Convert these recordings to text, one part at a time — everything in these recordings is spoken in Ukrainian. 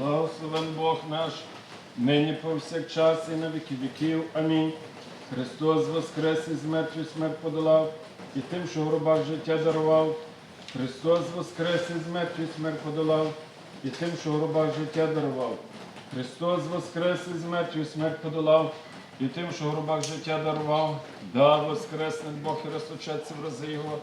Благословен Бог наш, нині повсякчас і на віки віків. Амінь. Христос воскрес із мертвих смерть подолав, і тим, що в гробах життя дарував. Христос воскрес із мертвих смерть подолав, і тим, що в гробах життя дарував. Христос воскрес із мертвих смерть подолав, і тим, що в гробах життя дарував, да воскресне Бог і розточаться в рази Його,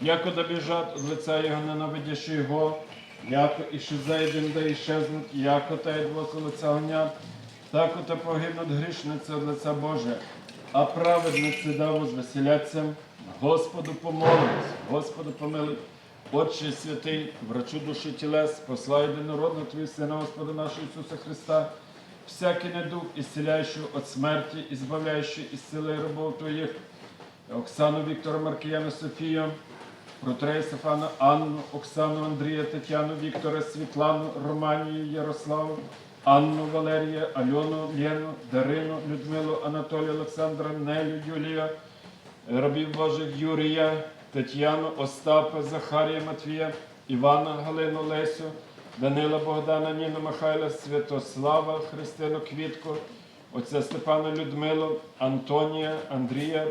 яко да біжать від лиця Його, ненавидящи Його, яко і ще зайдем, да іщезнуть, яко та й двоко лиця гонять, так ота погибнуть грішниці від лиця Боже, а праведниці да возвеселяться, Господу помолимось, Господу помилуй. Отче святий, врачу душі тілес, послай єдинородного Твій Сина, Господа нашого Ісуса Христа, всякий недуг, ісціляючий від смерті, і збавляючий із сили рабов Твоїх, Оксану Віктора Маркіяна Софію, Протрея Стефана Анну, Оксану Андрія, Тетяну Віктора, Світлану, Романію, Ярославу, Анну Валерія, Альону, Лену, Дарину, Людмилу, Анатолія, Олександра, Нелю, Юлія, рабів Божих Юрія, Тетяну, Остапа, Захарія, Матвія, Івана, Галину, Лесю, Данила, Богдана, Ніну, Михайла, Святослава, Христину, Квітку, отця Степана, Людмилу, Антонія, Андрія,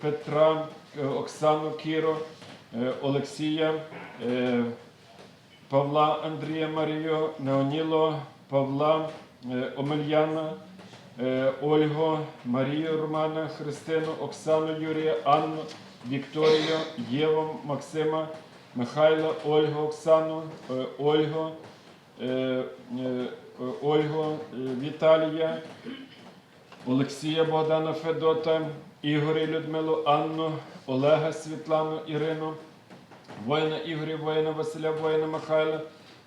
Петра, Оксану, Кіро, Олексія, е, Павла, Андрія, Марію, Неоніло, Павла, е, Омельяна, е, Ольгу, Марію, Романа, Христину, Оксану, Юрія, Анну, Вікторію, Єву, Максима, Михайла, Ольгу, Оксану, е, Ольгу, е, е, Ольгу, е, Віталія, Олексія Богдана Федота, Ігоря Людмилу, Анну, Олега Світлану, Ірину, воїна Ігоря, воїна Василя, воїна Михайла,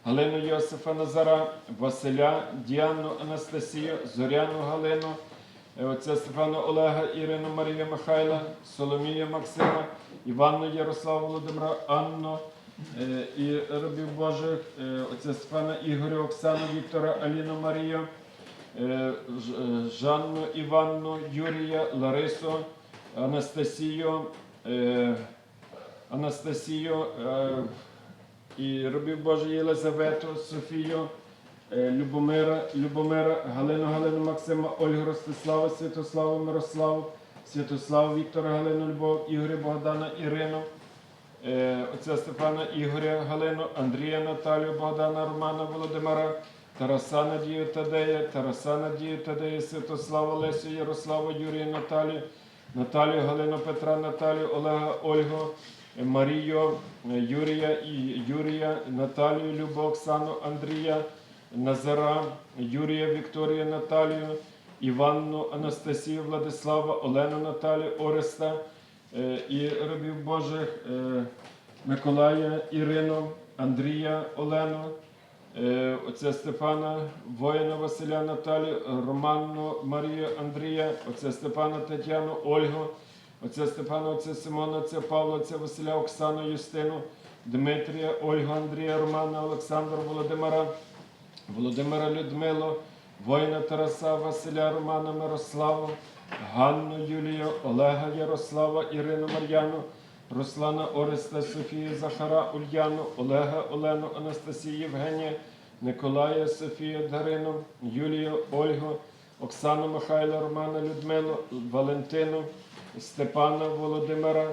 Галину Йосифа Назара, Василя, Діану Анастасію, Зоряну Галину, е, отця Стефана Олега, Ірину Марію Михайла, Соломію Максима, Іванну Ярославу Володимира, Анну е, і рабів Божих, е, отця Стефана Ігоря, Оксану Віктора, Аліну Марію. Е, е, Жанну Іванну, Юрія, Ларису, Анастасію, е, Анастасію і робів Божий Єлизавету, Софію, Любомира, Любомира, Галину, Галину Максима, Ольгу Ростислава, Святославу, Мирославу, Святославу, Віктора, Галину, Любов, Ігоря, Богдана, Ірину, отця Стефана Ігоря, Галину, Андрія, Наталію, Богдана, Романа, Володимира, Тараса Надію Тадея, Тараса Надію Тадея, Святослава, Лесю, Ярославу, Юрія, Наталію, Наталію, Галину, Петра, Наталію, Олега, Ольгу, Марію, Юрія, Юрія, Наталію, Любов, Оксану, Андрія, Назара, Юрія, Вікторія, Наталію, Іванну, Анастасію, Владислава, Олену, Наталію, Ореста е, і рабів Божих е, Миколая, Ірину, Андрія, Олену, е, отця Стефана, воїна Василя Наталію, Романну Марію Андрія, отця Степана Тетяну, Ольгу, отця Степана, отця Симона, отця Павла, отця Василя, Оксану, Юстину, Дмитрія, Ольгу, Андрія, Романа, Олександра, Володимира, Володимира Людмилу, воїна Тараса, Василя, Романа, Мирославу, Ганну Юлію, Олега Ярослава, Ірину Мар'яну, Руслана Ореста, Софію, Захара, Ульяну, Олега, Олену, Анастасію, Євгенія, Николая, Софію, Дарину, Юлію, Ольгу, Оксану Михайла, Романа, Людмилу, Валентину, Степана, Володимира,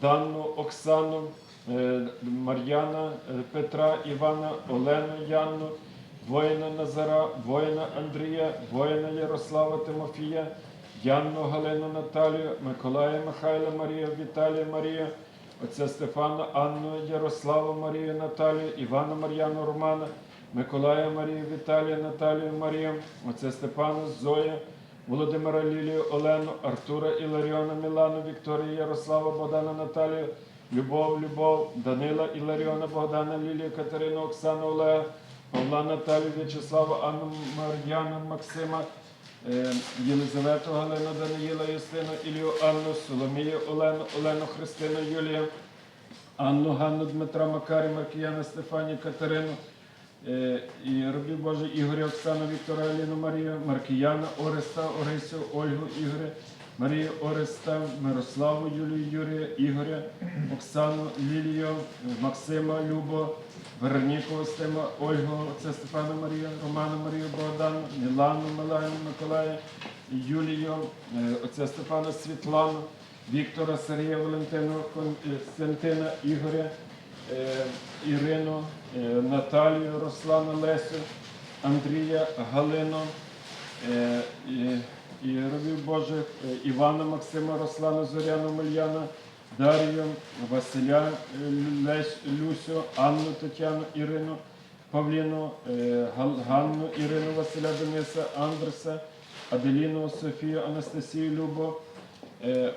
Данну, Оксану, е, Мар'яна, е, Петра, Івана, Олену, Яну, воїна Назара, воїна Андрія, воїна Ярослава Тимофія, Янну Галину Наталію, Миколая Михайла Марія, Віталія Марія, отця Стефана, Анну, Ярославу Марію, Наталію, Івана Мар'яну Романа, Миколая Марію, Віталія, Наталію Марію, отця Степана, Зоя, Володимира Лілію, Олену, Артура Іларіона, Мілану, Вікторію, Ярослава, Богдана Наталію, Любов, Любов, Данила Іларіона, Богдана Лілію, Катерину, Оксану, Олега, Павла Наталію, В'ячеслава, Анну Мар'яну, Максима, Єлизавету, Галину, Даниїла, Юстину, Ілію, Анну, Соломію, Олену, Олену, Христину, Юлію, Анну, Ганну, Дмитра, Макарі, Маркіяна, Стефанію, Катерину, е, і робів Боже Ігоря, Оксану, Віктора, Аліну, Марію, Маркіяна, Ореста, Орисю, Ольгу, Ігоря, Марію Ореста, Мирославу Юлію Юрія, Ігоря, Оксану Лілію, Максима Любо, Вероніку Остима, Ольгу, отця Степана Марію, Романа Марію Богдану, Мілану Милану Миколая, Юлію, е, отця Степана Світлану, Віктора Сергія Валентину, Константина Ігоря, е, Ірину, е, Наталію, Руслана Лесю, Андрія Галину, і- і робів Божих, е, Івана Максима, Руслана Зоряну Мельяна, Дар'ю, Василя е, Лесь, Люсю, Анну Тетяну, Ірину, Павліну, е, Ганну, Ірину, Василя Дениса, Андреса, Аделіну, Софію, Анастасію, Любо,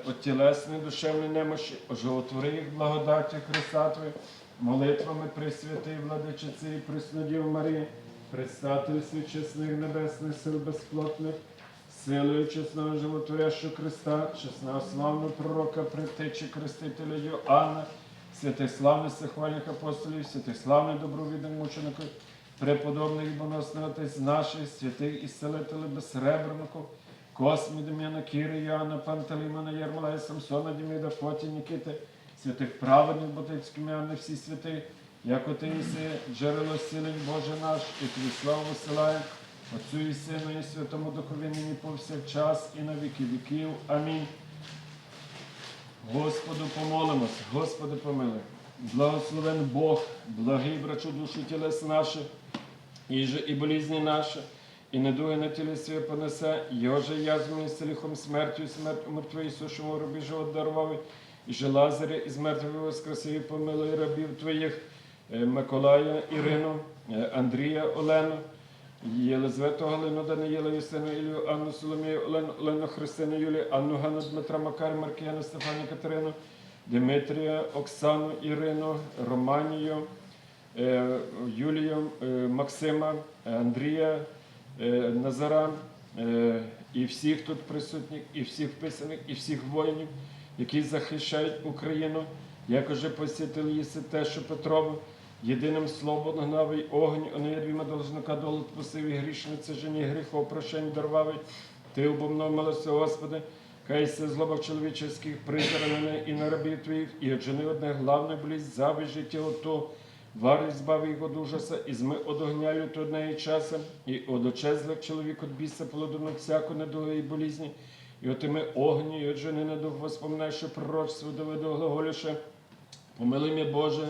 от тілесні душевні немощі, оживотвори їх благодаті Христа Твої, молитвами Пресвятої Владичиці і Преснодів Марії, предстательстві чесних небесних сил безплотних, силою чесного животворящого Христа, чесного славного пророка, предтечі Крестителя Йоанна, святих славних сихвальних апостолів, святих славних добровідних мучеників, преподобних і боносних наших, святих ісцелителів безсребреників, Космі, Дем'яна, Кіри, Йоанна, Пантелеймона, Єрмолая, Самсона, Діміда, Фоті, Нікіти, святих праведних Ботицьких М'яни, всі святі, як ти іси, джерело силень Боже наш, і тобі славу висилає, Отцю і Сину, і Святому Духові нині повсякчас, і на віки віків. Амінь. Господу помолимось, Господи помилуй. Благословен Бог, благий врачу душу тілес наших, і же і болізні наші, і недуги на тілі своє понесе, його же язвами і селіхом смертю, і смертю мертвої сушому рубі живот дарував, і же Лазаря із мертвих воскресив, помилуй рабів твоїх, е, Миколая, Ірину, е, Андрія, Олену, Єлизавету Галину, Даниїла, Юстину, Ілію, Анну Соломію, Олену, Олену Христину, Юлію, Анну Ганну, Дмитра Макар, Маркіяну, Стефані Катерину, Дмитрія, Оксану, Ірину, Романію, е, Юлію, е, Максима, Андрія, е, Назара і всіх тут присутніх, і всіх вписаних, і всіх воїнів, які захищають Україну, як уже посітили їси те, що Петрово, єдиним словом гнавий огонь, онирвіма должника долу відпустив і грішниці жені гріхов прощень дарвавий. Ти обомнов милости, Господи, хай се злоба чоловіческих призра мене і на рабів твоїх, і отжени одне главне болість, зави життя ото, вари збави його до ужаса, і зми од огня лют одне і часом, і од очезлих чоловік от біса полодуну всяку недугу і болізні, і отими огні, і отжени на дух воспоминай, що пророчство доведу глаголіше, Помилуй мій Боже,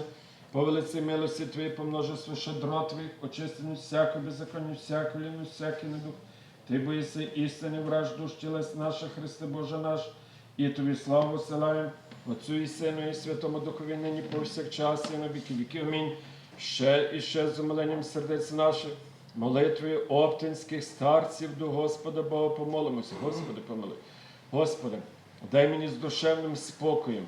по велиці милості Твої, по множеству щедро Твоїх, очистину всяку беззаконню, всяку ліну, всякий недух. Ти боїси істини, враж душ тілес наших, Христе Боже наш, і Тобі славу силаю, Отцю і Сину, і Святому Духові нині повсякчас, і на віки віки. Амінь. Ще і ще з умиленням сердець наших, молитвою оптинських старців до Господа Бога помолимося. Господи, помилуй. Господи, дай мені з душевним спокоєм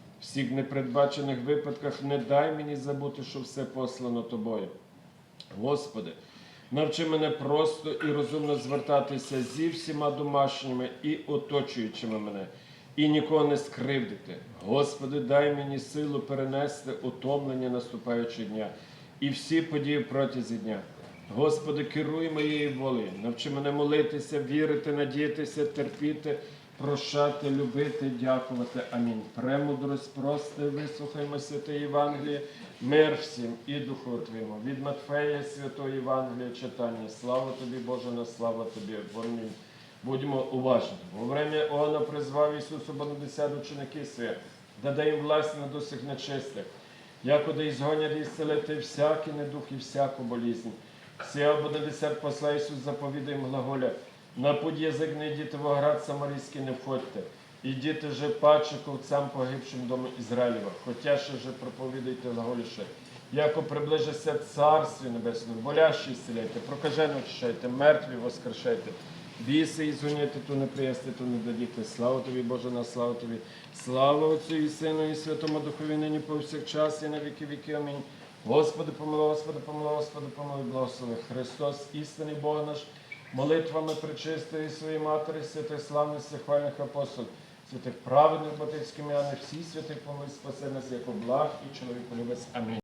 Всіх непередбачених випадках не дай мені забути, що все послано Тобою. Господи, навчи мене просто і розумно звертатися зі всіма домашніми і оточуючими мене, і нікого не скривдити. Господи, дай мені силу перенести утомлення наступаючого дня і всі події протязі дня. Господи, керуй моєю волею, навчи мене молитися, вірити, надіятися, терпіти, прощати, любити, дякувати. Амінь. Премудрость, прости, вислухаймо святе Євангеліє, мир всім і духу Твоєму. Від Матфея святого Євангелія читання. Слава тобі, Боже, на слава тобі. Амінь. Будьмо уважні. Во время Оона призвав Ісусу Бонадесят ученики своє, даде їм власть на досіх нечистих, якоди й згонять і зцелити всякий недух і всяку болізнь. Сія Бонадесят посла Ісус заповідає їм глаголя, на путь язик не йдіть в оград Самарійський не входьте, ідіть же паче ковцям погибшим дому Ізраїлєва, хотя ще же проповідайте глаголіше, яко приближиться Царстві Небесне, болящі зціляйте, прокажені очищайте, мертві воскрешайте, біси і згоніти, ту не приясти, ту не дадіти. Слава тобі, Боже, на славу тобі. Слава Отцю і Сину, і Святому Духові, нині повсякчас, і на віки віки. Амінь. Господи, помилуй, Господи, помилуй, Господи, помилуй, благослови. Христос, істинний Бог наш, молитвами причистої своєї Матері, святих славних, хвальних апостолів, святих праведних батьківських ім'яних, всіх святих помилуй, спаси нас, як благ і чоловік полюбець. Амінь.